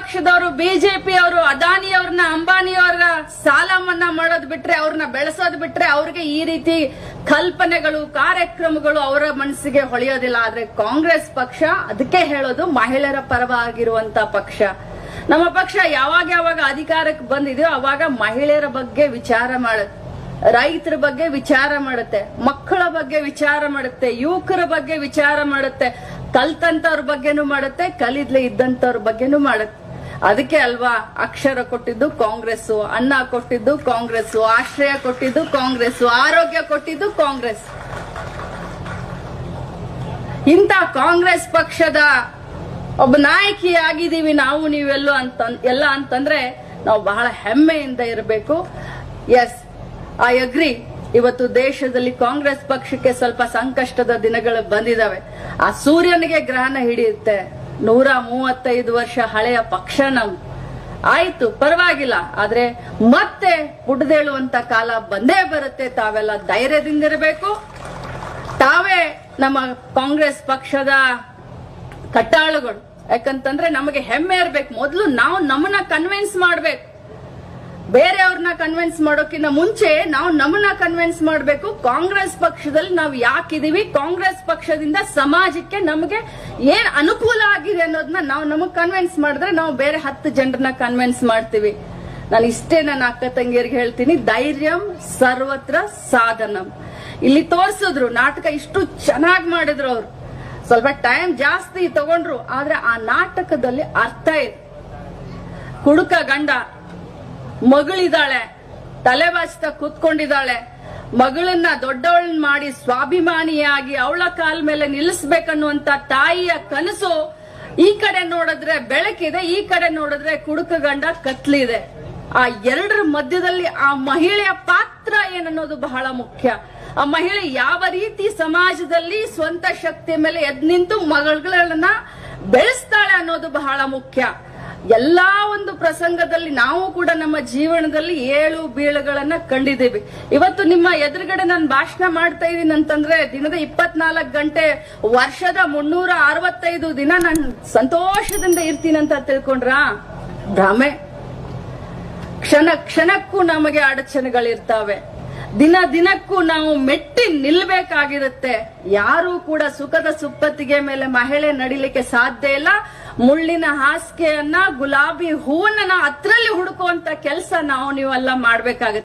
ಪಕ್ಷದವರು ಬಿಜೆಪಿ ಅವರು ಅದಾನಿ ಅವ್ರನ್ನ ಅಂಬಾನಿ ಅವ್ರ ಸಾಲ ಮನ್ನಾ ಮಾಡೋದ್ ಬಿಟ್ರೆ ಅವ್ರನ್ನ ಬೆಳೆಸೋದ್ ಬಿಟ್ರೆ ಅವ್ರಿಗೆ ಈ ರೀತಿ ಕಲ್ಪನೆಗಳು, ಕಾರ್ಯಕ್ರಮಗಳು ಅವರ ಮನಸ್ಸಿಗೆ ಹೊಳೆಯೋದಿಲ್ಲ. ಆದ್ರೆ ಕಾಂಗ್ರೆಸ್ ಪಕ್ಷ ಅದಕ್ಕೆ ಹೇಳೋದು ಮಹಿಳೆಯರ ಪರವಾಗಿರುವಂತ ಪಕ್ಷ. ನಮ್ಮ ಪಕ್ಷ ಯಾವಾಗ ಯಾವಾಗ ಅಧಿಕಾರಕ್ಕೆ ಬಂದಿದೆಯೋ ಅವಾಗ ಮಹಿಳೆಯರ ಬಗ್ಗೆ ವಿಚಾರ ಮಾಡುತ್ತೆ ರೈತರ ಬಗ್ಗೆ ವಿಚಾರ ಮಾಡುತ್ತೆ, ಮಕ್ಕಳ ಬಗ್ಗೆ ವಿಚಾರ ಮಾಡುತ್ತೆ, ಯುವಕರ ಬಗ್ಗೆ ವಿಚಾರ ಮಾಡುತ್ತೆ, ಕಲ್ತಂತವ್ರ ಬಗ್ಗೆನೂ ಮಾಡುತ್ತೆ ಕಲಿದ್ಲೆ ಇದ್ದಂತವ್ರ ಬಗ್ಗೆನೂ ಮಾಡುತ್ತೆ. ಅದಕ್ಕೆ ಅಲ್ವಾ ಅಕ್ಷರ ಕೊಟ್ಟಿದ್ದು ಕಾಂಗ್ರೆಸ್ ಅನ್ನ ಕೊಟ್ಟಿದ್ದು ಕಾಂಗ್ರೆಸ್ ಆಶ್ರಯ ಕೊಟ್ಟಿದ್ದು ಕಾಂಗ್ರೆಸ್ ಆರೋಗ್ಯ ಕೊಟ್ಟಿದ್ದು ಕಾಂಗ್ರೆಸ್. ಇಂತ ಕಾಂಗ್ರೆಸ್ ಪಕ್ಷದ ಒಬ್ಬ ನಾಯಕಿ ಆಗಿದ್ದೀವಿ ನಾವು ನೀವೆಲ್ಲೋ ಅಂತ, ಎಲ್ಲ ಅಂತಂದ್ರೆ ನಾವು ಬಹಳ ಹೆಮ್ಮೆಯಿಂದ ಇರಬೇಕು. ಎಸ್ ಐ ಅಗ್ರಿ ಇವತ್ತು ದೇಶದಲ್ಲಿ ಕಾಂಗ್ರೆಸ್ ಪಕ್ಷಕ್ಕೆ ಸ್ವಲ್ಪ ಸಂಕಷ್ಟದ ದಿನಗಳು ಬಂದಿದಾವೆ. ಆ ಸೂರ್ಯನಿಗೆ ಗ್ರಹಣ ಹಿಡಿಯುತ್ತೆ. ನೂರ ಮೂವತ್ತೈದು ವರ್ಷ ಹಳೆಯ ಪಕ್ಷ ನಮ್. ಆಯ್ತು, ಪರವಾಗಿಲ್ಲ. ಆದ್ರೆ ಮತ್ತೆ ಪುಡ್ದೇಳುವಂತ ಕಾಲ ಬಂದೇ ಬರುತ್ತೆ. ತಾವೆಲ್ಲ ಧೈರ್ಯದಿಂದ ಇರಬೇಕು ತಾವೇ ನಮ್ಮ ಕಾಂಗ್ರೆಸ್ ಪಕ್ಷದ ಕಟ್ಟಾಳುಗಳು. ಯಾಕಂತಂದ್ರೆ ನಮಗೆ ಹೆಮ್ಮೆ ಇರ್ಬೇಕು. ಮೊದಲು ನಾವು ನಮ್ಮನ್ನ ಕನ್ವಿನ್ಸ್ ಮಾಡ್ಬೇಕು. ಬೇರೆಯವ್ರನ್ನ ಕನ್ವಿನ್ಸ್ ಮಾಡೋಕ್ಕಿಂತ ಮುಂಚೆ ನಾವು ನಮ್ಮನ್ನ ಕನ್ವಿನ್ಸ್ ಮಾಡಬೇಕು. ಕಾಂಗ್ರೆಸ್ ಪಕ್ಷದಲ್ಲಿ ನಾವು ಯಾಕಿದೀವಿ? ಕಾಂಗ್ರೆಸ್ ಪಕ್ಷದಿಂದ ಸಮಾಜಕ್ಕೆ ನಮಗೆ ಏನ್ ಅನುಕೂಲ ಆಗಿದೆ ಅನ್ನೋದನ್ನ ನಾವು ನಮಗ್ ಕನ್ವಿನ್ಸ್ ಮಾಡಿದ್ರೆ ನಾವು ಬೇರೆ ಹತ್ತು ಜನರನ್ನ ಕನ್ವಿನ್ಸ್ ಮಾಡ್ತೀವಿ. ನಾನು ಇಷ್ಟೇ ನನ್ನ ಅಕ್ಕ ತಂಗಿಯರಿಗೆ ಹೇಳ್ತೀನಿ, ಧೈರ್ಯಂ ಸರ್ವತ್ರ ಸಾಧನಂ. ಇಲ್ಲಿ ತೋರಿಸಿದ್ರು, ನಾಟಕ ಇಷ್ಟು ಚೆನ್ನಾಗಿ ಮಾಡಿದ್ರು ಅವ್ರು. ಸ್ವಲ್ಪ ಟೈಮ್ ಜಾಸ್ತಿ ತಗೊಂಡ್ರು, ಆದ್ರೆ ಆ ನಾಟಕದಲ್ಲಿ ಅರ್ಥ ಇದೆ. ಕುಡುಕ ಗಂಡ ಮಗಳಿದ್ದಾಳೆ ತಲೆ ಬಾಚ್ತಾ ಕೂತ್ಕೊಂಡಿದ್ದಾಳೆ ಮಗಳನ್ನ ದೊಡ್ಡವಳನ್ನ ಮಾಡಿ ಸ್ವಾಭಿಮಾನಿಯಾಗಿ ಅವಳ ಕಾಲ್ ಮೇಲೆ ನಿಲ್ಲಿಸ್ಬೇಕನ್ನುವಂತ ತಾಯಿಯ ಕನಸು ಈ ಕಡೆ ನೋಡಿದ್ರೆ ಬೆಳಕಿದೆ, ಈ ಕಡೆ ನೋಡಿದ್ರೆ ಕುಡುಕ ಗಂಡ ಕತ್ಲಿದೆ. ಆ ಎರಡರ ಮಧ್ಯದಲ್ಲಿ ಆ ಮಹಿಳೆಯ ಪಾತ್ರ ಏನನ್ನೋದು ಬಹಳ ಮುಖ್ಯ. ಆ ಮಹಿಳೆ ಯಾವ ರೀತಿ ಸಮಾಜದಲ್ಲಿ ಸ್ವಂತ ಶಕ್ತಿಯ ಮೇಲೆ ಎದ್ ನಿಂತು ಮಗಳನ್ನ ಬೆಳೆಸ್ತಾಳೆ ಅನ್ನೋದು ಬಹಳ ಮುಖ್ಯ. ಎಲ್ಲಾ ಒಂದು ಪ್ರಸಂಗದಲ್ಲಿ ನಾವು ಕೂಡ ನಮ್ಮ ಜೀವನದಲ್ಲಿ ಏಳು ಬೀಳುಗಳನ್ನ ಕಂಡಿದ್ದೀವಿ. ಇವತ್ತು ನಿಮ್ಮ ಎದುರುಗಡೆ ನಾನು ಭಾಷಣ ಮಾಡ್ತಾ ಇದ್ದೀನಿ ಅಂತಂದ್ರೆ ದಿನದ ಇಪ್ಪತ್ನಾಲ್ಕು ಗಂಟೆ ವರ್ಷದ ಮುನ್ನೂರ ಅರವತ್ತೈದು ದಿನ ನಾನು ಸಂತೋಷದಿಂದ ಇರ್ತೀನಿ ಅಂತ ತಿಳ್ಕೊಂಡ್ರಾ? ಭ್ರಮೆ, ಕ್ಷಣ ಕ್ಷಣಕ್ಕೂ ನಮಗೆ ಅಡಚಣೆಗಳಿರ್ತಾವೆ. ದಿನ ದಿನಕ್ಕೂ ನಾವು ಮೆಟ್ಟಿ ನಿಲ್ಬೇಕಾಗಿರುತ್ತೆ. ಯಾರು ಕೂಡ ಸುಖದ ಸುಪ್ಪತ್ತಿಗೆ ಮೇಲೆ ಮಹಿಳೆ ನಡಿಲಿಕ್ಕೆ ಸಾಧ್ಯ ಇಲ್ಲ. ಮುಳ್ಳಿನ ಹಾಸಿಗೆಯನ್ನ, ಗುಲಾಬಿ ಹೂವನ್ನ ಅದ್ರಲ್ಲಿ ಹುಡುಕುವಂತ ಕೆಲಸ ನಾವು ನೀವೆಲ್ಲ ಮಾಡ್ಬೇಕಾಗುತ್ತೆ.